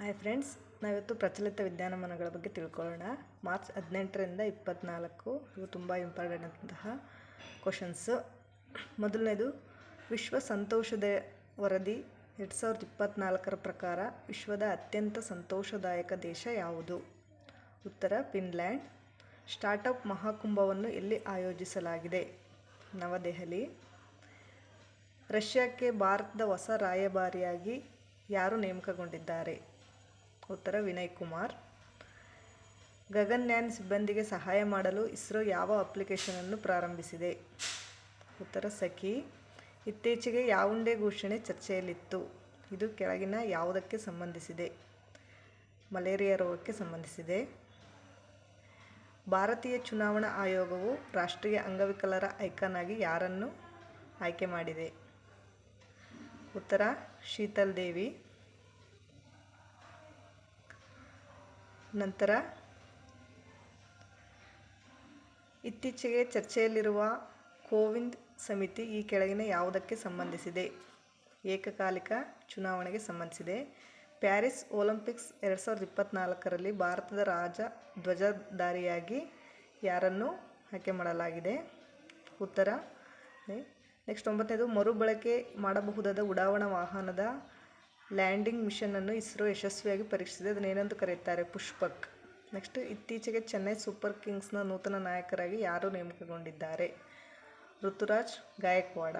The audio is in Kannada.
ಹಾಯ್ ಫ್ರೆಂಡ್ಸ್, ನಾವಿವತ್ತು ಪ್ರಚಲಿತ ವಿದ್ಯಾನಮಾನಗಳ ಬಗ್ಗೆ ತಿಳ್ಕೊಳ್ಳೋಣ. ಮಾರ್ಚ್ ಹದಿನೆಂಟರಿಂದ ಇಪ್ಪತ್ತ್ನಾಲ್ಕು ಇವು ತುಂಬ ಇಂಪಾರ್ಟೆಂಟ್ ಅಂತಹ ಕ್ವಶನ್ಸು ಮೊದಲನೇದು, ವಿಶ್ವ ಸಂತೋಷದ ವರದಿ ಎರಡು ಸಾವಿರದ ಇಪ್ಪತ್ನಾಲ್ಕರ ಪ್ರಕಾರ ವಿಶ್ವದ ಅತ್ಯಂತ ಸಂತೋಷದಾಯಕ ದೇಶ ಯಾವುದು? ಉತ್ತರ, ಫಿನ್ಲ್ಯಾಂಡ್. ಸ್ಟಾರ್ಟಪ್ ಮಹಾಕುಂಭವನ್ನು ಎಲ್ಲಿ ಆಯೋಜಿಸಲಾಗಿದೆ? ನವದೆಹಲಿ. ರಷ್ಯಾಕ್ಕೆ ಭಾರತದ ಹೊಸ ರಾಯಭಾರಿಯಾಗಿ ಯಾರು ನೇಮಕಗೊಂಡಿದ್ದಾರೆ? ಉತ್ತರ ವಿನಯ್ ಕುಮಾರ್. ಗಗನ್ಯಾನ್ ಸಿಬ್ಬಂದಿಗೆ ಸಹಾಯ ಮಾಡಲು ಇಸ್ರೋ ಯಾವ ಅಪ್ಲಿಕೇಶನನ್ನು ಪ್ರಾರಂಭಿಸಿದೆ? ಉತ್ತರ ಸಖಿ, ಇತ್ತೀಚೆಗೆ ಯಾವುಂಡೆ ಘೋಷಣೆ ಚರ್ಚೆಯಲ್ಲಿತ್ತು. ಇದು ಕೆಳಗಿನ ಯಾವುದಕ್ಕೆ ಸಂಬಂಧಿಸಿದೆ? ಮಲೇರಿಯಾ ರೋಗಕ್ಕೆ ಸಂಬಂಧಿಸಿದೆ. ಭಾರತೀಯ ಚುನಾವಣಾ ಆಯೋಗವು ರಾಷ್ಟ್ರೀಯ ಅಂಗವಿಕಲರ ಐಕಾನ್ ಆಗಿ ಯಾರನ್ನು ಆಯ್ಕೆ ಮಾಡಿದೆ? ಉತ್ತರ, ಶೀತಲ್ ದೇವಿ ನಂತರ ಇತ್ತೀಚೆಗೆ ಚರ್ಚೆಯಲ್ಲಿರುವ ಕೋವಿಂದ್ ಸಮಿತಿ ಈ ಕೆಳಗಿನ ಯಾವುದಕ್ಕೆ ಸಂಬಂಧಿಸಿದೆ? ಏಕಕಾಲಿಕ ಚುನಾವಣೆಗೆ ಸಂಬಂಧಿಸಿದೆ. ಪ್ಯಾರಿಸ್ ಒಲಿಂಪಿಕ್ಸ್ ಎರಡು ಸಾವಿರದ ಇಪ್ಪತ್ತ್ನಾಲ್ಕರಲ್ಲಿ ಭಾರತದ ರಾಜ ಧ್ವಜಧಾರಿಯಾಗಿ ಯಾರನ್ನು ಆಯ್ಕೆ ಮಾಡಲಾಗಿದೆ? ಉತ್ತರ ನೆಕ್ಸ್ಟ್ ಒಂಬತ್ತನೇದು ಮರುಬಳಕೆ ಮಾಡಬಹುದಾದ ಉಡಾವಣಾ ವಾಹನದ ಲ್ಯಾಂಡಿಂಗ್ ಮಿಷನನ್ನು ಇಸ್ರೋ ಯಶಸ್ವಿಯಾಗಿ ಪರೀಕ್ಷಿಸಿದೆ. ಅದನ್ನೇನೆಂದು ಕರೆಯುತ್ತಾರೆ? ಪುಷ್ಪಕ್. ನೆಕ್ಸ್ಟ್, ಇತ್ತೀಚೆಗೆ ಚೆನ್ನೈ ಸೂಪರ್ ಕಿಂಗ್ಸ್ನ ನೂತನ ನಾಯಕರಾಗಿ ಯಾರು ನೇಮಕಗೊಂಡಿದ್ದಾರೆ? ಋತುರಾಜ್ ಗಾಯಕ್ವಾಡ.